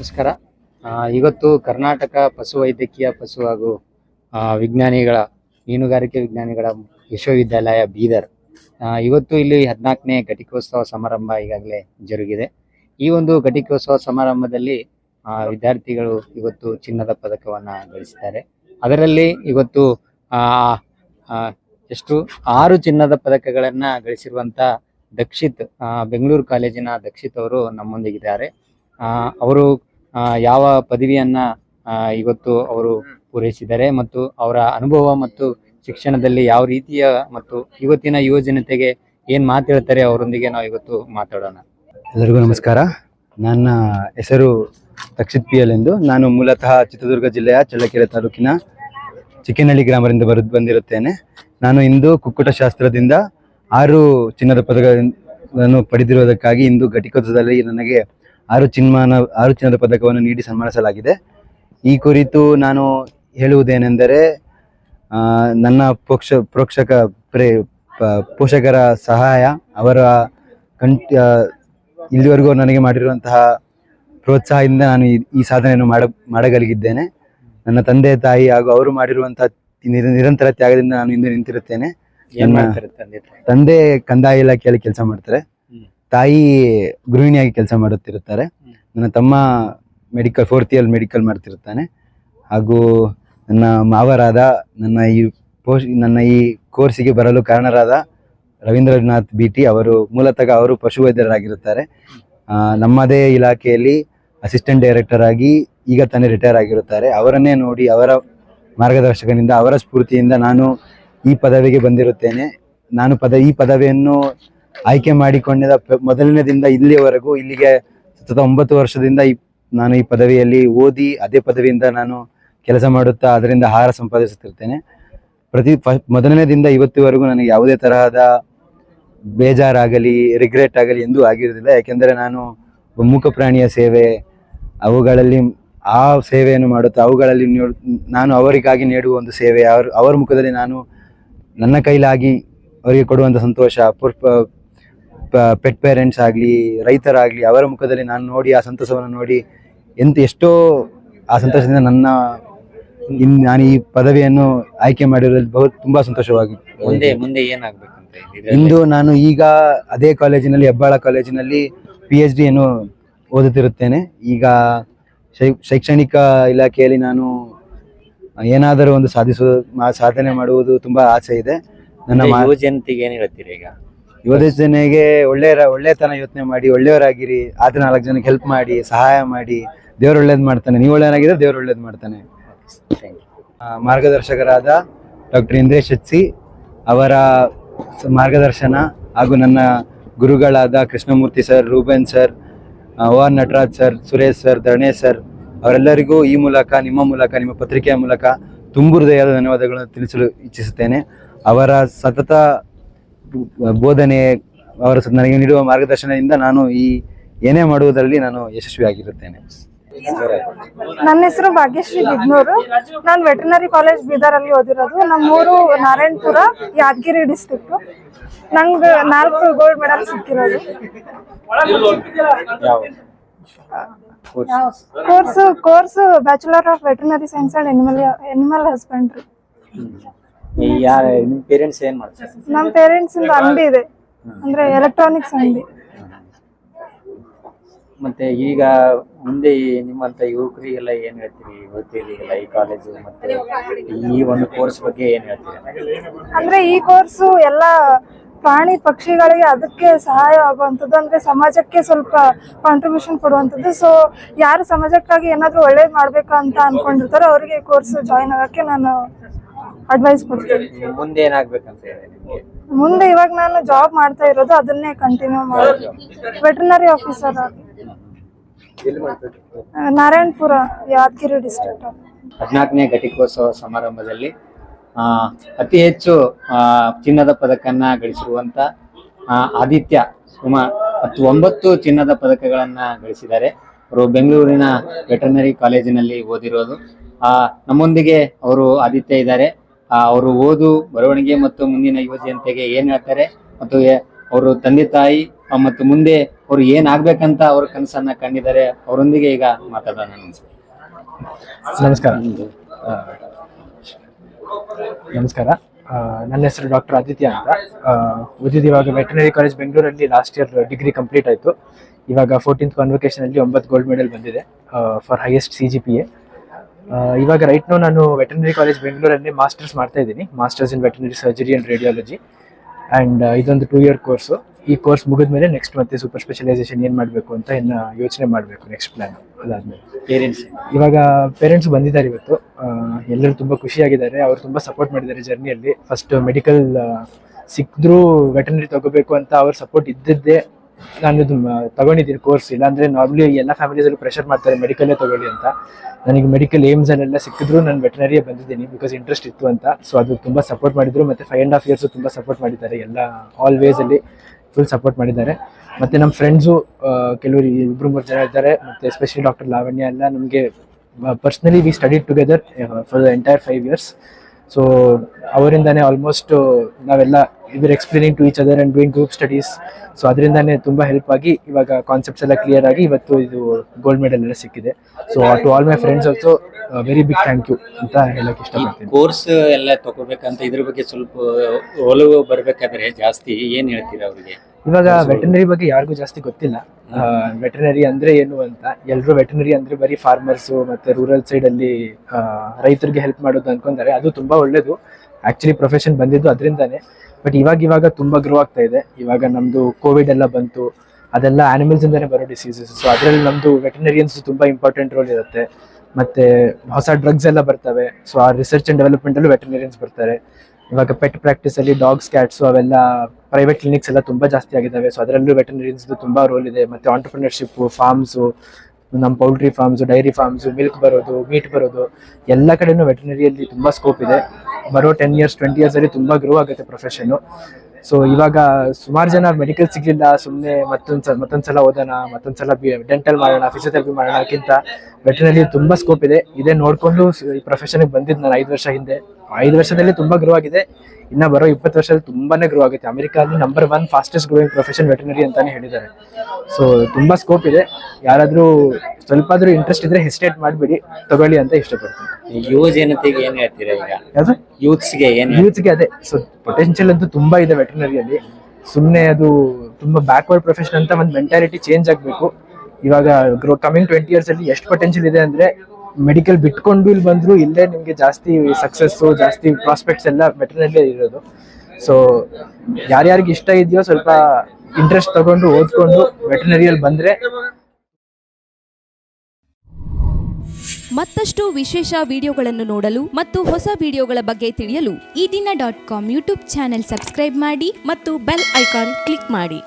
ನಮಸ್ಕಾರ. ಇವತ್ತು ಕರ್ನಾಟಕ ಪಶು ವೈದ್ಯಕೀಯ ಪಶು ಹಾಗೂ ವಿಜ್ಞಾನಿಗಳ, ಮೀನುಗಾರಿಕೆ ವಿಜ್ಞಾನಿಗಳ ವಿಶ್ವವಿದ್ಯಾಲಯ ಬೀದರ್. ಇವತ್ತು ಇಲ್ಲಿ ಹದಿನಾಲ್ಕನೇ ಘಟಿಕೋತ್ಸವ ಸಮಾರಂಭ ಈಗಾಗಲೇ ಜರುಗಿದೆ. ಈ ಒಂದು ಘಟಿಕೋತ್ಸವ ಸಮಾರಂಭದಲ್ಲಿ ವಿದ್ಯಾರ್ಥಿಗಳು ಇವತ್ತು ಚಿನ್ನದ ಪದಕವನ್ನ ಗಳಿಸಿದ್ದಾರೆ. ಅದರಲ್ಲಿ ಇವತ್ತು ಎಷ್ಟು ಆರು ಚಿನ್ನದ ಪದಕಗಳನ್ನು ಗಳಿಸಿರುವಂಥ ದಕ್ಷಿತ್ ಬೆಂಗಳೂರು ಕಾಲೇಜಿನ ದಕ್ಷಿತ್ ಅವರು ನಮ್ಮೊಂದಿಗಿದ್ದಾರೆ. ಅವರು ಯಾವ ಪದವಿಯನ್ನ ಆ, ಇವತ್ತು ಅವರು ಪೂರೈಸಿದ್ದಾರೆ ಮತ್ತು ಅವರ ಅನುಭವ ಮತ್ತು ಶಿಕ್ಷಣದಲ್ಲಿ ಯಾವ ರೀತಿಯ ಮತ್ತು ಇವತ್ತಿನ ಯುವ ಜನತೆಗೆ ಏನ್ ಮಾತು ಹೇಳ್ತಾರೆ ಅವರೊಂದಿಗೆ ನಾವು ಇವತ್ತು ಮಾತಾಡೋಣ. ಎಲ್ಲರಿಗೂ ನಮಸ್ಕಾರ. ನನ್ನ ಹೆಸರು ರಕ್ಷಿತ್ ಪಿ ಎಲ್ ಎಂದು. ನಾನು ಮೂಲತಃ ಚಿತ್ರದುರ್ಗ ಜಿಲ್ಲೆಯ ಚಳ್ಳಕೆರೆ ತಾಲೂಕಿನ ಚಿಕ್ಕನಹಳ್ಳಿ ಗ್ರಾಮದಿಂದ ಬರೆದು ಬಂದಿರುತ್ತೇನೆ. ನಾನು ಇಂದು ಕುಕ್ಕುಟ ಶಾಸ್ತ್ರದಿಂದ ಆರು ಚಿನ್ನದ ಪದಕಗಳನ್ನು ಪಡೆದಿರುವುದಕ್ಕಾಗಿ ಇಂದು ಘಟಿಕೋತ್ಸವದಲ್ಲಿ ನನಗೆ ಆರು ಚಿನ್ಮಾನ ಆರು ಚಿನ್ನದ ಪದಕವನ್ನು ನೀಡಿ ಸನ್ಮಾನಿಸಲಾಗಿದೆ. ಈ ಕುರಿತು ನಾನು ಹೇಳುವುದೇನೆಂದರೆ ಆ, ನನ್ನ ಪೋಕ್ಷ ಪ್ರೋಕ್ಷಕ ಪ್ರೇ ಪೋಷಕರ ಸಹಾಯ ಅವರ ಕಂಟ್ ಇಲ್ಲಿವರೆಗೂ ನನಗೆ ಮಾಡಿರುವಂತಹ ಪ್ರೋತ್ಸಾಹದಿಂದ ನಾನು ಈ- ಸಾಧನೆಯನ್ನು ಮಾಡ ಮಾಡಗಲಿಗಿದ್ದೇನೆ. ನನ್ನ ತಂದೆ ತಾಯಿ ಹಾಗೂ ಅವರು ಮಾಡಿರುವಂತಹ ನಿರಂತರ ತ್ಯಾಗದಿಂದ ನಾನು ಇಂದು ನಿಂತಿರುತ್ತೇನೆ. ತಂದೆ ಕಂದಾಯ ಇಲಾಖೆಯಲ್ಲಿ ಕೆಲಸ ಮಾಡ್ತಾರೆ. ತಾಯಿ ಗೃಹಿಣಿಯಾಗಿ ಕೆಲಸ ಮಾಡುತ್ತಿರುತ್ತಾರೆ. ನನ್ನ ತಮ್ಮ ಮೆಡಿಕಲ್ ಫೋರ್ತ್ ಇಯರ್ ಮೆಡಿಕಲ್ ಮಾಡ್ತಿರುತ್ತಾನೆ. ಹಾಗೂ ನನ್ನ ಮಾವರಾದ ನನ್ನ ಈ ಪೋಷ್ ನನ್ನ ಈ ಕೋರ್ಸಿಗೆ ಬರಲು ಕಾರಣರಾದ ರವೀಂದ್ರನಾಥ್ ಬಿಟಿ ಅವರು ಮೂಲತಃ ಅವರು ಪಶುವೈದ್ಯರಾಗಿರುತ್ತಾರೆ. ನಮ್ಮದೇ ಇಲಾಖೆಯಲ್ಲಿ ಅಸಿಸ್ಟೆಂಟ್ ಡೈರೆಕ್ಟರ್ ಆಗಿ ಈಗ ತಾನೇ ರಿಟೈರ್ ಆಗಿರುತ್ತಾರೆ. ಅವರನ್ನೇ ನೋಡಿ ಅವರ ಮಾರ್ಗದರ್ಶಕನಿಂದ ಅವರ ಸ್ಫೂರ್ತಿಯಿಂದ ನಾನು ಈ ಪದವಿಗೆ ಬಂದಿರುತ್ತೇನೆ. ನಾನು ಪದ ಈ ಪದವಿಯನ್ನು ಆಯ್ಕೆ ಮಾಡಿಕೊಂಡಿದ್ದ ಮೊದಲನೇ ಮೊದಲನೇದಿಂದ ಇಲ್ಲಿಯವರೆಗೂ ಇಲ್ಲಿಗೆ ಸತತ ಒಂಬತ್ತು ವರ್ಷದಿಂದ ನಾನು ಈ ಪದವಿಯಲ್ಲಿ ಓದಿ ಅದೇ ಪದವಿಯಿಂದ ನಾನು ಕೆಲಸ ಮಾಡುತ್ತಾ ಅದರಿಂದ ಆಹಾರ ಸಂಪಾದಿಸುತ್ತಿರ್ತೇನೆ. ಪ್ರತಿ ಫ ಮೊದಲನೇದಿಂದ ಇವತ್ತಿವರೆಗೂ ನನಗೆ ಯಾವುದೇ ತರಹದ ಬೇಜಾರಾಗಲಿ ರಿಗ್ರೆಟ್ ಆಗಲಿ ಎಂದೂ ಆಗಿರುವುದಿಲ್ಲ. ಯಾಕೆಂದರೆ ನಾನು ಮೂಕ ಪ್ರಾಣಿಯ ಸೇವೆ, ಅವುಗಳಲ್ಲಿ ಆ ಸೇವೆಯನ್ನು ಮಾಡುತ್ತಾ ಅವುಗಳಲ್ಲಿ ನಾನು ಅವರಿಗಾಗಿ ನೀಡುವ ಒಂದು ಸೇವೆ, ಅವ್ರ, ಅವರ ಮುಖದಲ್ಲಿ ನಾನು ನನ್ನ ಕೈಲಾಗಿ ಅವರಿಗೆ ಕೊಡುವಂಥ ಸಂತೋಷ ಪೆಟ್ ಪೇರೆಂಟ್ಸ್ ಆಗಲಿ ರೈತರಾಗಲಿ ಅವರ ಮುಖದಲ್ಲಿ ನಾನು ನೋಡಿ ಆ ಸಂತಸವನ್ನು ನೋಡಿ ಎಂತ ಎಷ್ಟೋ ಆ ಸಂತೋಷದಿಂದ ನನ್ನ ಇನ್ ನಾನು ಈ ಪದವಿಯನ್ನು ಆಯ್ಕೆ ಮಾಡಿರೋದು ಬಹು ತುಂಬಾ ಸಂತೋಷವಾಗಿ ಮುಂದೆ ಮುಂದೆ ಏನಾಗಬೇಕು? ಇಂದು ನಾನು ಈಗ ಅದೇ ಕಾಲೇಜಿನಲ್ಲಿ ಹೆಬ್ಬಾಳ ಕಾಲೇಜಿನಲ್ಲಿ ಪಿ ಎಚ್ ಡಿಯನ್ನು ಓದುತ್ತಿರುತ್ತೇನೆ. ಈಗ ಶೈ- ಶೈಕ್ಷಣಿಕ ಇಲಾಖೆಯಲ್ಲಿ ನಾನು ಏನಾದರೂ ಒಂದು ಸಾಧಿಸುವ ಸಾಧನೆ ಮಾಡುವುದು ತುಂಬಾ ಆಸೆ ಇದೆ. ನನ್ನ ಯುವ ಜನತೆಗೆ ಏನ್ ಹೇಳ್ತೀರಿ ಈಗ? ಯುವಜನೆಗೆ ಒಳ್ಳೆಯ ಒಳ್ಳೆತನ ಯೋಚನೆ ಮಾಡಿ ಒಳ್ಳೆಯವರಾಗಿರಿ ಆತ ನಾಲ್ಕು ಜನಕ್ಕೆ ಹೆಲ್ಪ್ ಮಾಡಿ ಸಹಾಯ ಮಾಡಿ ದೇವ್ರು ಒಳ್ಳೇದು ಮಾಡ್ತಾನೆ. ನೀವು ಒಳ್ಳೆಯನಾಗಿದ್ರೆ ದೇವ್ರು ಒಳ್ಳೇದು ಮಾಡ್ತಾನೆ. ಮಾರ್ಗದರ್ಶಕರಾದ ಡಾಕ್ಟರ್ ಇಂದ್ರೇಶ್ ಎಚ್ಸಿ ಅವರ ಮಾರ್ಗದರ್ಶನ ಹಾಗೂ ನನ್ನ ಗುರುಗಳಾದ Krishnamurthy sir Ruben sir O R Nataraj sir Suresh sir Dharanesh sir ಅವರೆಲ್ಲರಿಗೂ ಈ ಮೂಲಕ ನಿಮ್ಮ ಮೂಲಕ ನಿಮ್ಮ ಪತ್ರಿಕೆಯ ಮೂಲಕ ತುಂಬು ಹೃದಯದ ಧನ್ಯವಾದಗಳನ್ನು ತಿಳಿಸಲು ಇಚ್ಛಿಸುತ್ತೇನೆ. ಅವರ ಸತತ ಬೋಧನೆ ಅವರ ಸ- ನನಗೆ ನೀಡುವ ಮಾರ್ಗದರ್ಶನದಿಂದ ನಾನು ಈ ಏನೇ ಮಾಡುವುದರಲ್ಲಿ ನಾನು ಯಶಸ್ವಿಯಾಗಿರುತ್ತೇನೆ. ನನ್ನ ಹೆಸರು ಭಾಗ್ಯಶ್ರೀ ಬಿದ್ನೂರು. ನಾನು ವೆಟರ್ನರಿ ಕಾಲೇಜ್ ಬೀದರಲ್ಲಿ ಓದಿರೋದು. ನಮ್ಮೂರು ನಾರಾಯಣಪುರ ಯಾದಗಿರಿ ಡಿಸ್ಟಿಕ್ ನಂಗೆ ನಾಲ್ಕು ಗೋಲ್ಡ್ ಮೆಡಲ್ ಸಿಕ್ಕಿರೋದು. Course course bachelor of veterinary science and animal animal husbandry ಯಾರ ನಿಮ್ ಪೇರೆಂಟ್ಸ್ ಏನ್ ಮಾಡ್ತಾರೆ? ನಮ್ಮ ಪೇರೆಂಟ್ಸ್ ಇಂದ ಅಂಗಡಿ ಇದೆ. ಅಂದ್ರೆ ಎಲೆಕ್ಟ್ರಾನಿಕ್ಸ್ ಅಂಗಡಿ. ಮತ್ತೆ ಈಗ ಮುಂದೆ ಈ ನಿಮ್ಮಂತ ಯುವಕರಿಗೆಲ್ಲ ಏನ್ ಹೇಳ್ತೀರಿ? ಯುವತಿಯರಿಗೆಲ್ಲ ಈ ಕಾಲೇಜು ಮತ್ತೆ ಈ ಒಂದು ಕೋರ್ಸ್ ಬಗ್ಗೆ ಏನ್ ಹೇಳ್ತೀರಿ? ಅಂದ್ರೆ ಈ ಕೋರ್ಸು ಎಲ್ಲ ಪ್ರಾಣಿ ಪಕ್ಷಿಗಳಿಗೆ ಅದಕ್ಕೆ ಸಹಾಯ ಆಗುವಂಥದ್ದು ಅಂದ್ರೆ ಸಮಾಜಕ್ಕೆ ಸ್ವಲ್ಪ ಕಾಂಟ್ರಿಬ್ಯೂಷನ್ ಕೊಡುವಂಥದ್ದು. ಸೊ ಯಾರು ಸಮಾಜಕ್ಕಾಗಿ ಏನಾದರೂ ಒಳ್ಳೇದು ಮಾಡ್ಬೇಕಂತ ಅಂತ ಅನ್ಕೊಂಡಿರ್ತಾರೋ ಅವರಿಗೆ ಕೋರ್ಸ್ ಜಾಯಿನ್ ಆಗಕ್ಕೆ ನಾನು ಅಡ್ವೈಸ್ ಕೊಡ್ತೀನಿ. ಮುಂದೆ ಏನಾಗ್ಬೇಕಂತ ಹೇಳಿ ನಿಮ್ಗೆ? ಮುಂದೆ ಇವಾಗ ನಾನು ಜಾಬ್ ಮಾಡ್ತಾ ಇರೋದು ಅದನ್ನೇ ಕಂಟಿನ್ಯೂ ಮಾಡೋದು. ವೆಟರ್ನರಿ ಆಫೀಸರ್ ಆಗಿ. ನಾರಾಯಣಪುರ ಯಾದಗಿರಿ ಡಿಸ್ಟ್ರಿಕ್ಟ್ ಹದಿನಾಲ್ಕನೇ ಘಟಿಕೋತ್ಸವ ಸಮಾರಂಭದಲ್ಲಿ ಆ, ಅತಿ ಹೆಚ್ಚು ಚಿನ್ನದ ಪದಕನ್ನ ಗಳಿಸಿರುವಂತ ಆ, ಆದಿತ್ಯ ಸುಮಾರ್ ಹತ್ತು ಒಂಬತ್ತು ಚಿನ್ನದ ಪದಕಗಳನ್ನ ಗಳಿಸಿದ್ದಾರೆ. ಅವರು ಬೆಂಗಳೂರಿನ ವೆಟರ್ನರಿ ಕಾಲೇಜಿನಲ್ಲಿ ಓದಿರೋದು. ಆ ನಮ್ಮೊಂದಿಗೆ ಅವರು ಆದಿತ್ಯ ಇದ್ದಾರೆ. ಅವರು ಓದು ಬರವಣಿಗೆ ಮತ್ತು ಮುಂದಿನ ಯುವ ಜನತೆಗೆ ಏನ್ ಹೇಳ್ತಾರೆ? ಮತ್ತು ಅವರು ತಂದೆ ತಾಯಿ ಮತ್ತು ಮುಂದೆ ಅವ್ರು ಏನ್ ಆಗ್ಬೇಕಂತ ಅವ್ರ ಕನಸನ್ನ ಕಂಡಿದ್ದಾರೆ ಅವರೊಂದಿಗೆ ಈಗ ಮಾತಾಡೋಣ. ನಮಸ್ಕಾರ. ನಮಸ್ಕಾರ. ನನ್ನ ಹೆಸರು ಡಾಕ್ಟರ್ ಆದಿತ್ಯ ಅಂತ. ಓದಿದ್ದು ಇವಾಗ ವೆಟನರಿ ಕಾಲೇಜ್ ಬೆಂಗಳೂರಲ್ಲಿ ಲಾಸ್ಟ್ ಇಯರ್ ಡಿಗ್ರಿ ಕಂಪ್ಲೀಟ್ ಆಯಿತು. ಇವಾಗ ಫೋರ್ಟೀನ್ತ್ ಕಾನ್ವೊಕೇಶನಲ್ಲಿ ಒಂಬತ್ತು ಗೋಲ್ಡ್ ಮೆಡಲ್ ಬಂದಿದೆ for highest C G P A ಇವಾಗ ರೈಟ್ ನೋ ನಾನು ವೆಟನರಿ ಕಾಲೇಜ್ ಬೆಂಗಳೂರಲ್ಲಿ ಮಾಸ್ಟರ್ಸ್ ಮಾಡ್ತಾ ಇದ್ದೀನಿ. Masters in veterinary surgery and radiology and ಇದೊಂದು ಟೂ ಇಯರ್ ಕೋರ್ಸು ಈ ಕೋರ್ಸ್ ಮುಗಿದ್ಮೇಲೆ ನೆಕ್ಸ್ಟ್ ಮತ್ತೆ ಸೂಪರ್ ಸ್ಪೆಷಲೈಸೇಷನ್ ಏನು ಮಾಡಬೇಕು ಅಂತ ಇನ್ನು ಯೋಚನೆ ಮಾಡಬೇಕು ನೆಕ್ಸ್ಟ್ ಪ್ಲ್ಯಾನ್ ಅದಾದಮೇಲೆ. ಪೇರೆಂಟ್ಸ್ ಇವಾಗ ಪೇರೆಂಟ್ಸ್ ಬಂದಿದ್ದಾರೆ ಇವತ್ತು. ಎಲ್ಲರೂ ತುಂಬ ಖುಷಿಯಾಗಿದ್ದಾರೆ. ಅವರು ತುಂಬ ಸಪೋರ್ಟ್ ಮಾಡಿದ್ದಾರೆ ಜರ್ನಿಯಲ್ಲಿ ಫಸ್ಟ್ ಮೆಡಿಕಲ್ ಸಿಕ್ಕಿದ್ರೂ ವೆಟನರಿ ತಗೋಬೇಕು ಅಂತ ಅವ್ರ ಸಪೋರ್ಟ್ ಇದ್ದಿದ್ದೇ ನಾನು ಇದು ತಗೊಂಡಿದ್ದೀನಿ ಕೋರ್ಸ್ ಇಲ್ಲಾಂದ್ರೆ ನಾರ್ಮಲಿ ಎಲ್ಲ ಫ್ಯಾಮಿಲೀಸಲ್ಲೂ ಪ್ರೆಷರ್ ಮಾಡ್ತಾರೆ ಮೆಡಿಕಲ್ಲೇ ತಗೊಳ್ಳಿ ಅಂತ. ನನಗೆ ಮೆಡಿಕಲ್ ಏಮ್ಸ್ ಏಮ್ಸಲ್ಲೆಲ್ಲ ಸಿಕ್ಕಿದ್ರು ನಾನು ವೆಟನರಿಯೇ ಬಂದಿದ್ದೀನಿ ಬಿಕಾಸ್ ಇಂಟ್ರೆಸ್ಟ್ ಇತ್ತು ಅಂತ. ಸೊ ಅದು ತುಂಬ ಸಪೋರ್ಟ್ ಮಾಡಿದ್ರು. ಮತ್ತು ಫೈವ್ ಆ್ಯಂಡ್ ಹಾಫ್ ಇಯರ್ಸು ತುಂಬ ಸಪೋರ್ಟ್ ಮಾಡಿದ್ದಾರೆ. ಎಲ್ಲ ಆಲ್ ವೇಸಲ್ಲಿ ಫುಲ್ ಸಪೋರ್ಟ್ ಮಾಡಿದ್ದಾರೆ. ಮತ್ತು ನಮ್ಮ ಫ್ರೆಂಡ್ಸು ಕೆಲವರು ಇಬ್ಬರು ಮೂರು ಜನ ಇದ್ದಾರೆ. ಮತ್ತು ಎಸ್ಪೆಷಲಿ ಡಾಕ್ಟರ್ ಲಾವಣ್ಯ ಎಲ್ಲ ನಮಗೆ personally we study together for the entire five years so ಅವರಿಂದಾನೇ almost ನಾವೆಲ್ಲ ಇವರು explaining to each other and doing group studies so ಅದರಿಂದಾನೇ ತುಂಬ ಹೆಲ್ಪ್ ಆಗಿ ಇವಾಗ ಕಾನ್ಸೆಪ್ಟ್ಸ್ ಎಲ್ಲ ಕ್ಲಿಯರ್ ಆಗಿ ಇವತ್ತು ಇದು ಗೋಲ್ಡ್ ಮೆಡಲ್ ಎಲ್ಲ ಸಿಕ್ಕಿದೆ. So to all my friends also very big thank you ಅಂತ ಹೇಳಕ್ಕೆ ಇಷ್ಟಪಡ್ತೀನಿ. ಕೋರ್ಸ್ ಎಲ್ಲ ತಗೋಬೇಕಂತ ಇದ್ರ ಬಗ್ಗೆ ಸ್ವಲ್ಪ ಒಲವು ಬರ್ಬೇಕಾದ್ರೆ ಜಾಸ್ತಿ ಏನ್ ಹೇಳ್ತೀರಾ ಅವರಿಗೆ? ಇವಾಗ ವೆಟನರಿ ಬಗ್ಗೆ ಯಾರಿಗೂ ಜಾಸ್ತಿ ಗೊತ್ತಿಲ್ಲ. ವೆಟನರಿ ಅಂದ್ರೆ ಏನು ಅಂತ ಎಲ್ಲರೂ ವೆಟನರಿ ಅಂದ್ರೆ ಬರೀ ಫಾರ್ಮರ್ಸ್ ಮತ್ತೆ ರೂರಲ್ ಸೈಡ್ ಅಲ್ಲಿ ರೈತರಿಗೆ ಹೆಲ್ಪ್ ಮಾಡೋದು ಅನ್ಕೊಂತಾರೆ ಅದು ತುಂಬಾ ಒಳ್ಳೇದು. ಆಕ್ಚುಲಿ ಪ್ರೊಫೆಷನ್ ಬಂದಿದ್ದು ಅದರಿಂದಾನೆ. ಬಟ್ ಇವಾಗ ಇವಾಗ ತುಂಬಾ ಗ್ರೋ ಆಗ್ತಾ ಇದೆ. ಇವಾಗ ನಮ್ದು ಕೋವಿಡ್ ಎಲ್ಲ ಬಂತು. ಅದೆಲ್ಲ ಆನಿಮಲ್ಸ್ ಇಂದಾನೆ ಬರೋ ಡಿಸೀಸಸ್ ಸೊ ಅದರಲ್ಲಿ ನಮ್ದು ವೆಟನರಿಯನ್ಸ್ ತುಂಬಾ ಇಂಪಾರ್ಟೆಂಟ್ ರೋಲ್ ಇರುತ್ತೆ. ಮತ್ತೆ ಹೊಸ ಡ್ರಗ್ಸ್ ಎಲ್ಲ ಬರ್ತವೆ. ಸೊ ಆ ರಿಸರ್ಚ್ ಅಂಡ್ ಡೆವಲಪ್ಮೆಂಟ್ ಅಲ್ಲೂ ವೆಟರ್ನರಿಯನ್ಸ್ ಬರ್ತಾರೆ. ಇವಾಗ ಪೆಟ್ ಪ್ರಾಕ್ಟೀಸ್ ಅಲ್ಲಿ ಡಾಗ್ಸ್ ಕ್ಯಾಟ್ಸ್ ಅವೆಲ್ಲ ಪ್ರೈವೇಟ್ ಕ್ಲಿನಿಕ್ಸ್ ಎಲ್ಲ ತುಂಬಾ ಜಾಸ್ತಿ ಆಗಿದ್ದಾವೆ ಸೊ ಅದರಲ್ಲೂ ವೆಟರ್ನರಿಯನ್ಸ್ ತುಂಬಾ ರೋಲ್ ಇದೆ. ಮತ್ತೆ ಆಂಟರ್ಪ್ರಿನರ್ಶಿಪ್ ಫಾರ್ಮ್ಸು ನಮ್ಮ poultry farms dairy farms milk ಬರೋದು ಮೀಟ್ ಬರೋದು, ಎಲ್ಲ ಕಡೆನೂ ವೆಟರ್ನರಿಯಲ್ಲಿ ತುಂಬಾ ಸ್ಕೋಪ್ ಇದೆ. ಬರೋ ಟೆನ್ ಇಯರ್ಸ್ ಟ್ವೆಂಟಿ ಇಯರ್ಸ್ ಅಲ್ಲಿ ತುಂಬಾ ಗ್ರೋ ಆಗುತ್ತೆ ಪ್ರೊಫೆಷನ್ ಸೊ ಇವಾಗ ಸುಮಾರು ಜನ ಮೆಡಿಕಲ್ ಸಿಗ್ಲಿಲ್ಲ ಸುಮ್ಮನೆ ಮತ್ತೊಂದ್ಸಲ ಮತ್ತೊಂದ್ಸಲ ಓದೋಣ ಮತ್ತೊಂದ್ಸಲ ಡೆಂಟಲ್ ಮಾಡೋಣ ಫಿಸಿಯೋಥೆರಪಿ ಮಾಡೋಣಕ್ಕಿಂತ ಅದಕ್ಕಿಂತ ತುಂಬ ತುಂಬಾ ಸ್ಕೋಪ್ ಇದೆ. ಇದೇ ನೋಡ್ಕೊಂಡು ಈ ಪ್ರೊಫೆಷನ್ಗೆ ಬಂದಿದ್ದು ನಾನು ಐದು ವರ್ಷ ಹಿಂದೆ. ಐದು ವರ್ಷದಲ್ಲಿ ತುಂಬಾ ಗ್ರೋ ಆಗಿದೆ. ಇನ್ನ ಬರೋ ಇಪ್ಪತ್ತು ವರ್ಷದಲ್ಲಿ ತುಂಬಾನೇ ಗ್ರೋ ಆಗುತ್ತೆ. ಅಮೆರಿಕಾದಲ್ಲಿ number one fastest growing profession veterinary ಅಂತಾನೆ ಹೇಳಿದ್ದಾರೆ. ಸೊ ತುಂಬಾ ಸ್ಕೋಪ್ ಇದೆ. ಯಾರಾದ್ರೂ ಸ್ವಲ್ಪ ಆದ್ರೂ ಇಂಟ್ರೆಸ್ಟ್ ಇದ್ರೆ ಹೆಸಿಟೇಟ್ ಮಾಡಬೇಡಿ. ತಗೊಳ್ಳಿ ಅಂತ ಇಷ್ಟಪಡ್ತೀನಿ. ಯುವ ಜನತೆಗೆ ಏನ್ ಹೇಳ್ತೀರಾ ಈಗ? ಯಾವುದು? ಯೂತ್ಸ್ಗೆ ಏನ್ ಯೂತ್ಗೆ ಅದೇ. ಸೊ ಪೊಟೆನ್ಷಿಯಲ್ ಅಂತೂ ತುಂಬಾ ಇದೆ ವೆಟನರಿಯಲ್ಲಿ ಸುಮ್ಮನೆ ಅದು ತುಂಬಾ ಬ್ಯಾಕ್ವರ್ಡ್ ಪ್ರೊಫೆಷನ್ ಅಂತ ಒಂದು ಮೆಂಟಾಲಿಟಿ ಚೇಂಜ್ ಆಗಬೇಕು. ಇವಾಗ ಕಮಿಂಗ್ ಟ್ವೆಂಟಿ ಇಯರ್ಸ್ ಅಲ್ಲಿ ಎಷ್ಟು ಪೊಟೆನ್ಶಿಯಲ್ ಇದೆ ಅಂದ್ರೆ ಮೆಡಿಕಲ್ ಬಿಟ್ಕೊಂಡು ಇಲ್ಲಿ ಬಂದ್ರು ಇಲ್ಲೇ ನಿಮಗೆ ಜಾಸ್ತಿ ಸಕ್ಸಸ್ ಜಾಸ್ತಿ ಪ್ರಾಸ್ಪೆಕ್ಟ್ಸ್ ಎಲ್ಲ ವೆಟನರಿಯಲ್ಲೇ ಇರೋದು. ಸೊ ಯಾರ್ಯಾರಿಗೆ ಇಷ್ಟ ಇದೆಯೋ ಸ್ವಲ್ಪ ಇಂಟ್ರೆಸ್ಟ್ ತಗೊಂಡು ಓದ್ಕೊಂಡು ವೆಟರ್ನರಿಯಲ್ಲಿ ಬಂದ್ರೆ ಮತ್ತಷ್ಟು ವಿಶೇಷ ವಿಡಿಯೋಗಳನ್ನು ನೋಡಲು ಮತ್ತು ಹೊಸ ವಿಡಿಯೋಗಳ ಬಗ್ಗೆ ತಿಳಿಯಲು Ee Dina dot com YouTube channel subscribe ಮಾಡಿ ಮತ್ತು ಬೆಲ್ ಐಕಾನ್ ಕ್ಲಿಕ್ ಮಾಡಿ.